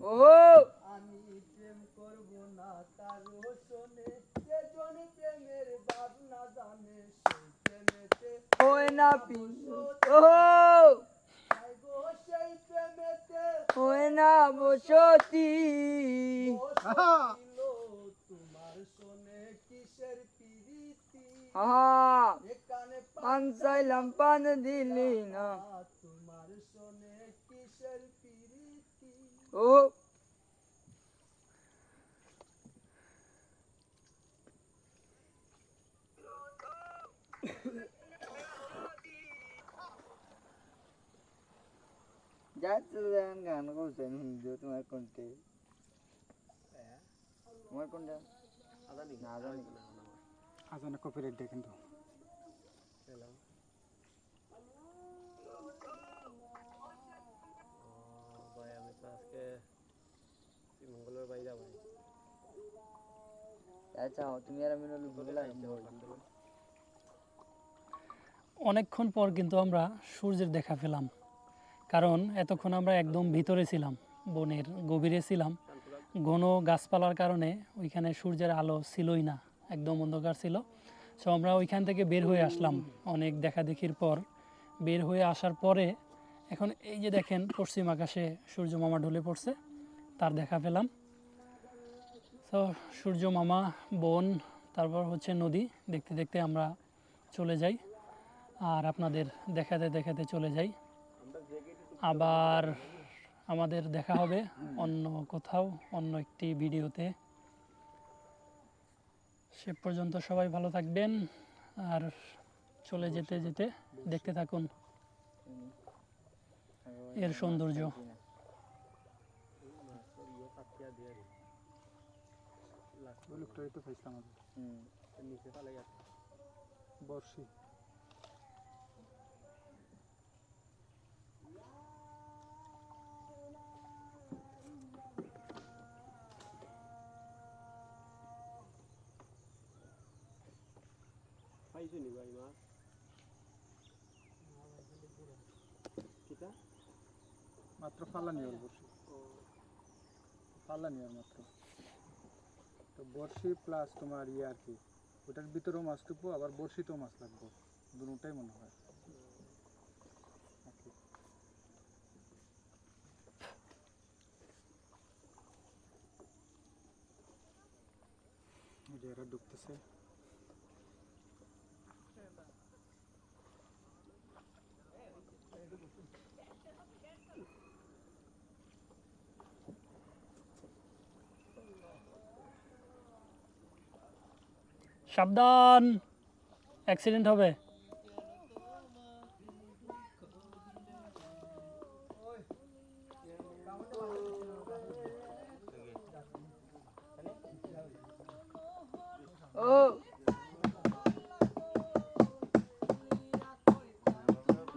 ও! আমি প্রেম করব না কারও শোনে যে জন প্রেমের ভাবনা জানে সেই প্রেমেতে ওই না পি ও! সেই প্রেমেতে ওই না বসতি। তোমার শোনে কিসের পিরিতি? পান চাইলাম পান দিলি না তোমার শোনে কিসের পিরিতি ও যাচ্ছে গান করছেন হিন্দু তোমার কোনতে তোমার কোনটা না জানি আজানে কপিরাইট দেয় কিন্তু ভাই আমি তো আজকে মঙ্গলের বাইরে যাব আচ্ছা অনেকক্ষণ পর কিন্তু আমরা সূর্যের দেখা পেলাম। কারণ এতক্ষণ আমরা একদম ভিতরে ছিলাম, বনের গভীরে ছিলাম। ঘন গাছপালার কারণে ওইখানে সূর্যের আলো ছিলই না, একদম অন্ধকার ছিল। সো আমরা ওইখান থেকে বের হয়ে আসলাম। অনেক দেখাদেখির পর বের হয়ে আসার পরে এখন এই যে দেখেন, পশ্চিম আকাশে সূর্য মামা ঢলে পড়ছে, তার দেখা পেলাম। তো সূর্য মামা, বন, তারপর হচ্ছে নদী, দেখতে দেখতে আমরা চলে যাই। আর আপনাদের দেখাতে দেখাতে চলে যাই। আবার আমাদের দেখা হবে অন্য কোথাও, অন্য একটি ভিডিওতে। সে পর্যন্ত সবাই ভালো থাকবেন আর চলে যেতে যেতে দেখতে থাকুন। এর সৌন্দর্য। ওই লোকটাই তো পাইছিলাম আমি। হুম নিচে পালে গেছে। বর্ষি পাইছো নি ভাই মাছ? কিটা মাত্র পাল্লা নিয়ে বর্ষি পাল্লা নিয়ে মাত্র। তো বর্ষি প্লাস তোমার ইয়ে আর কি, ওটার ভিতরেও মাছ টুকবো আবার বর্ষিতেও মাছ লাগবে। দুটাই মনে হয়। আর কি। এই যে এরা ডুবতেছে সাবধান। অ্যাক্সিডেন্ট হবে।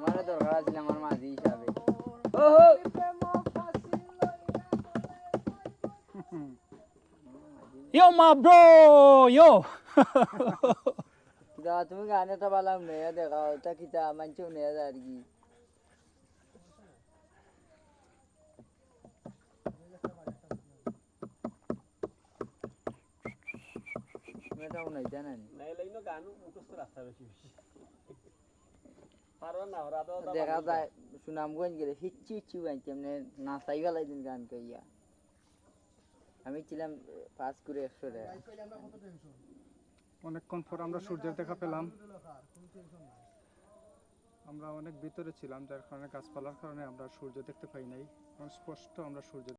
মানে আমার মাঝি হিসাবে। ও ইয়ো মা ব্রো কিতা তুমি গানে তো পালাম নেয়া দেখা ওটা কিতা মানছেও নেয়া যায় আর কি মেয়েটাও নাই জানেন দেখা যায় সুনামগঞ্জ গেলে হিচ্ছি হিচ্ছি গাইছে এমনি নাচাই ফেলাই দিন গান কইয়া আমি ছিলাম পাস করে একশো টাকা অনেকক্ষণ পর আমরা সূর্যের দেখা পেলাম। আমরা অনেক ভিতরে ছিলাম, যার কারণে গাছপালার কারণে আমরা সূর্য দেখতে পাই নাই। স্পষ্ট আমরা সূর্য